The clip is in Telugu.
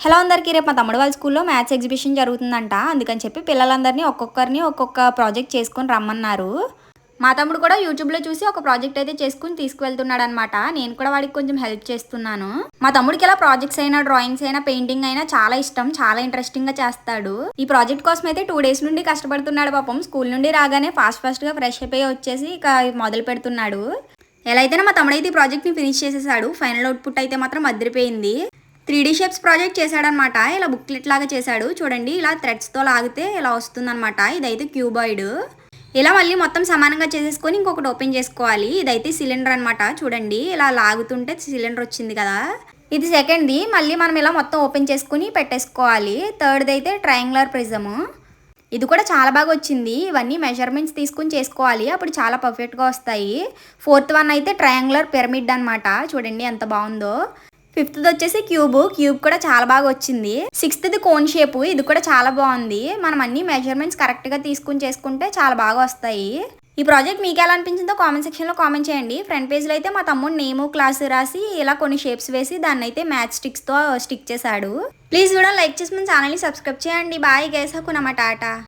హలో అందరికీ రేపు మా తమ్ముడు వాళ్ళ స్కూల్లో మ్యాథ్స్ ఎగ్జిబిషన్ జరుగుతుందంట. అందుకని చెప్పి పిల్లలందరినీ ఒక్కొక్కరిని ఒక్కొక్క ప్రాజెక్ట్ చేసుకొని రమ్మన్నారు. మా తమ్ముడు కూడా యూట్యూబ్లో చూసి ఒక ప్రాజెక్ట్ అయితే చేసుకుని తీసుకువెళ్తున్నాడు అనమాట నేను కూడా వాడికి కొంచెం హెల్ప్ చేస్తున్నాను. మా తమ్ముడికి ఇలా ప్రాజెక్ట్స్ అయినా డ్రాయింగ్స్ అయినా పెయింటింగ్ అయినా చాలా ఇష్టం చాలా ఇంట్రెస్టింగ్గా చేస్తాడు. ఈ ప్రాజెక్ట్ కోసం అయితే టూ డేస్ నుండి కష్టపడుతున్నాడు పాపం. స్కూల్ నుండి రాగానే ఫాస్ట్ ఫాస్ట్గా ఫ్రెష్ ఫ్రెష్ అయిపోయి వచ్చేసి ఇక మొదలు పెడుతున్నాడు. ఎలా అయితేనే మా తమ్ముడైతే ఈ ప్రాజెక్ట్ని ఫినిష్ చేసేసాడు. ఫైనల్ అవుట్పుట్ అయితే మాత్రం అదిరిపోయింది. త్రీ డీ షేప్స్ ప్రాజెక్ట్ చేశాడనమాట. ఇలా బుక్లెట్ లాగా చేశాడు. చూడండి ఇలా థ్రెడ్స్తో లాగితే ఇలా వస్తుందన్నమాట ఇదైతే క్యూబాయిడ్. ఇలా మళ్ళీ మొత్తం సమానంగా చేసేసుకొని ఇంకొకటి ఓపెన్ చేసుకోవాలి. ఇదైతే సిలిండర్ అనమాట. చూడండి ఇలా లాగుతుంటే సిలిండర్ వచ్చింది కదా. ఇది సెకండ్ది. మళ్ళీ మనం ఇలా మొత్తం ఓపెన్ చేసుకుని పెట్టేసుకోవాలి. థర్డ్ది అయితే ట్రయాంగులర్ ప్రిజము. ఇది కూడా చాలా బాగా వచ్చింది. ఇవన్నీ మెజర్మెంట్స్ తీసుకుని చేసుకోవాలి. అప్పుడు చాలా పర్ఫెక్ట్గా వస్తాయి. ఫోర్త్ వన్ అయితే ట్రయాంగులర్ పిరమిడ్ అనమాట. చూడండి ఎంత బాగుందో. ఫిఫ్త్ వచ్చేసి క్యూబ్. క్యూబ్ కూడా చాలా బాగా వచ్చింది. సిక్స్త్ది కోన్ షేప్. ఇది కూడా చాలా బాగుంది. మనం అన్ని మెజర్మెంట్స్ కరెక్ట్గా తీసుకుని చేసుకుంటే చాలా బాగా వస్తాయి. ఈ ప్రాజెక్ట్ మీకు ఎలా అనిపించిందో కామెంట్ సెక్షన్లో కామెంట్ చేయండి. ఫ్రంట్ పేజ్లో అయితే మా తమ్ముడు నేము క్లాస్ రాసి ఇలా కొన్ని షేప్స్ వేసి దాన్ని అయితే మ్యాచ్ స్టిక్స్తో స్టిక్ చేశాడు. ప్లీజ్ కూడా లైక్ చేసి మన ఛానల్ని సబ్స్క్రైబ్ చేయండి. బాయ్. గైస్ హకునమ్మా టాటా.